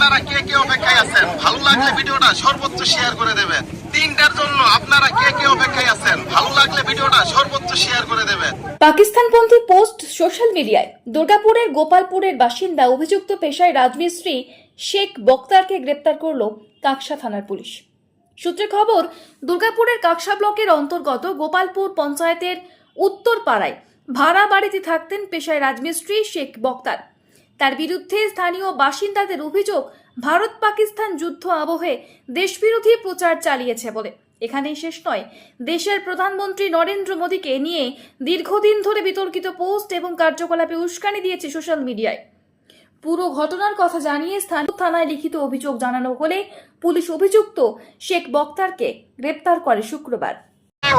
আপনারা কে কে অপেক্ষায় আছেন? ভালো লাগলে ভিডিওটা সর্বোচ্চ শেয়ার করে দেবেন। তিনটার জন্য আপনারা কে কে অপেক্ষায় আছেন? ভালো লাগলে ভিডিওটা সর্বোচ্চ শেয়ার করে দেবেন। পাকিস্তানপন্থী পোস্ট সোশ্যাল মিডিয়ায় দুর্গাপুরের গোপালপুরের বাসিন্দা অভিযুক্ত পেশায় রাজমিস্ত্রি শেখ বক্তারকে গ্রেপ্তার করল কাকসা থানার পুলিশ। সূত্রে খবর, দুর্গাপুরের কাকসা ব্লকের অন্তর্গত গোপালপুর পঞ্চায়েতের উত্তর পাড়ায় ভাড়া বাড়িতে থাকতেন পেশায় রাজমিস্ত্রি শেখ বক্তার। তার বিরুদ্ধে স্থানীয় বাসিন্দাদের অভিযোগ ভারত পাকিস্তান যুদ্ধ আবহে দেশবিরোধী প্রচার চালিয়েছে বলে। এখানেই শেষ নয়। দেশের প্রধানমন্ত্রী নরেন্দ্র মোদীকে নিয়ে দীর্ঘদিন ধরে বিতর্কিত পোস্ট এবং কার্যকলাপে উস্কানি দিয়েছে সোশ্যাল মিডিয়ায়। পুরো ঘটনার কথা জানিয়ে স্থানীয় থানায় লিখিত অভিযোগ জানানো হলে পুলিশ অভিযুক্ত শেখ বক্তারকে গ্রেপ্তার করে শুক্রবার।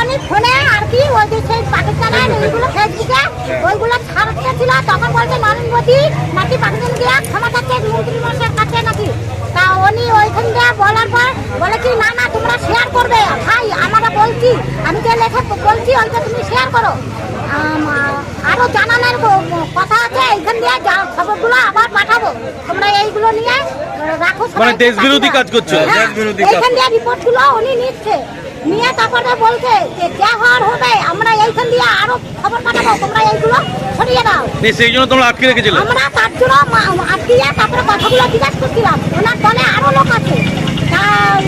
অনেক ফোনে আর কি ওই যে পাকিস্তানের এইগুলো ফেসবুকে। ওইগুলো ছাড়তে ছিল তখন বলছে নরেন্দ্র মোদী নাকি পাকিস্তান গিয়ে ক্ষমা চাচ্ছে মন্ত্রী মশাই কাছে নাকি? তা উনি ওইখান দিয়ে বলার পর বলে কি না না তোমরা শেয়ার করবে। ভাই আমরা বলছি আমি যে লেখে বলছি ওইটা তুমি শেয়ার করো। আম, আরও জানানোর কথা আছে এইখান দিয়ে যা খবরগুলো আবার পাঠাবো। তোমরা এইগুলো নিয়ে রাখো। মানে দেশবিরোধী কাজ করছে। হ্যাঁ, কাজ। এইখান দিয়ে রিপোর্টগুলো উনি নিচ্ছে। নিয়ে তারপরে বলছে যে যা হওয়ার হবে আমরা এইখান আরও খবর পাঠাবো তোমরা এইগুলো ছড়িয়ে দাও সেই জন্য তোমরা আটকে রেখেছিলে। আমরা তার জন্য মা- আটকিয়ে তারপরে কথাগুলো জিজ্ঞাসা করছিলাম। ওনার দলে আরও লোক আছে। তা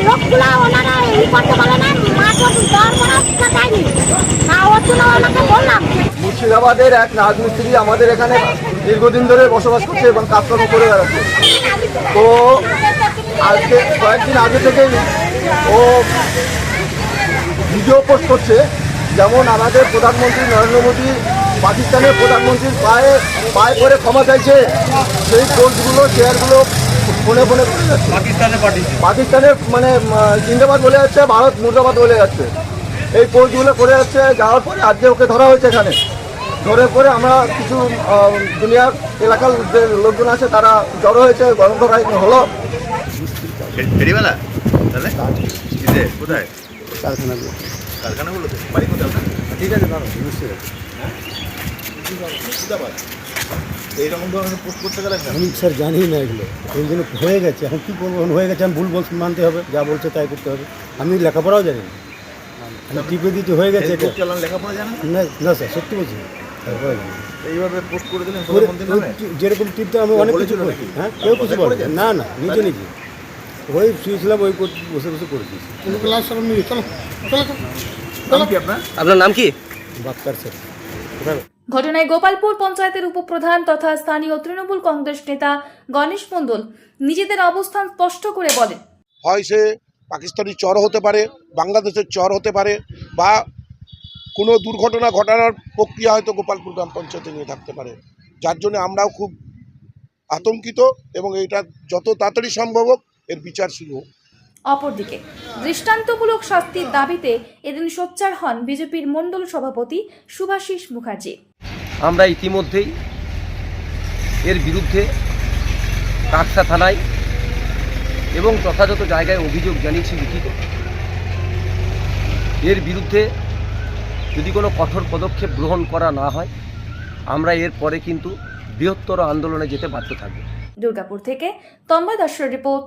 লোকগুলো ওনারা এই করতে বলে না মাঠ দর করার ইচ্ছা দেয়নি তা ওর জন্য ওনাকে বললাম। মুর্শিদাবাদের এক রাজমিস্ত্রি আমাদের এখানে দীর্ঘদিন ধরে বসবাস করছে এবং কাজকর্ম করে বেড়াচ্ছে। তো আজকে কয়েকদিন আগে থেকেই ও ভিডিও পোস্ট করছে। যেমন আমাদের প্রধানমন্ত্রী নরেন্দ্র মোদী পাকিস্তানের প্রধানমন্ত্রীর পায়ে পায়ে করে ক্ষমা চাইছে সেই পোস্টগুলো চেয়ারগুলো ফোনে ফোনে পাকিস্তানের মানে জিন্দাবাদ বলে যাচ্ছে ভারত মুর্দাবাদ বলে যাচ্ছে। এই পোস্টগুলো করে যাচ্ছে যাওয়ার পরে আজকে ওকে ধরা হয়েছে এখানে। ধরে পরে আমরা কিছু দুনিয়ার এলাকার যে লোকজন আছে তারা জড়ো হয়েছে গরম গণধরা হলো। ফেরিওয়ালা তাহলে? কোথায়? কারখানাগুলোতে? বাড়ি আপনার? ঠিক আছে নিশ্চয়ই মুর্শিদাবাদ। এইরকম ধরনের পোস্ট করতে গেলে আমি স্যার জানি না এগুলো। এই জন্য হয়ে গেছে। এখন কী করব হয়ে গেছে আমি ভুল বল মানতে হবে। যা বলছে তাই করতে হবে। আমি লেখাপড়াও জানি না। আমি টিপে দিতে হয়ে গেছে লেখাপড়া জানেন? না না স্যার সত্যি বলছি। না। জানি না। এইভাবে পোস্ট করে দিলেন ওই যেরকম টিপতে আমি অনেক কিছু হ্যাঁ কেউ কিছু বলে? না না নিজে নিজে। ওই শুয়েছিলাম ওই বসে বসে করে দিয়েছি। আপনার? আপনার নাম কি? বাক্তার স্যার। ঘটনায় গোপালপুর পঞ্চায়েতের উপপ্রধান তথা স্থানীয় তৃণমূল কংগ্রেস নেতা গণেশ মণ্ডল নিজেদের অবস্থান স্পষ্ট করে বলেন। হয় সে পাকিস্তানি চর হতে পারে বাংলাদেশের চর হতে পারে বা কোনো দুর্ঘটনা ঘটানোর প্রক্রিয়া হয়তো গোপালপুর গ্রাম পঞ্চায়েতে নিয়ে থাকতে পারে। যার জন্য আমরাও খুব আতঙ্কিত এবং এটা যত তাড়াতাড়ি সম্ভব হোক এর বিচার শুরু হোক। অপরদিকে দৃষ্টান্তমূলক শাস্তির দাবিতে এদিন সোচ্চার হন বিজেপির মণ্ডল সভাপতি সুভাষিস মুখার্জি। আমরা ইতিমধ্যেই এর বিরুদ্ধে কাকসা থানায় এবং যথাযথ জায়গায় অভিযোগ জানিয়েছি লিখিত। এর বিরুদ্ধে যদি কোনো কঠোর পদক্ষেপ গ্রহণ করা না হয় আমরা এর পরে কিন্তু বৃহত্তর আন্দোলনে যেতে বাধ্য থাকব। দুর্গাপুর থেকে তন্ময় দাসের report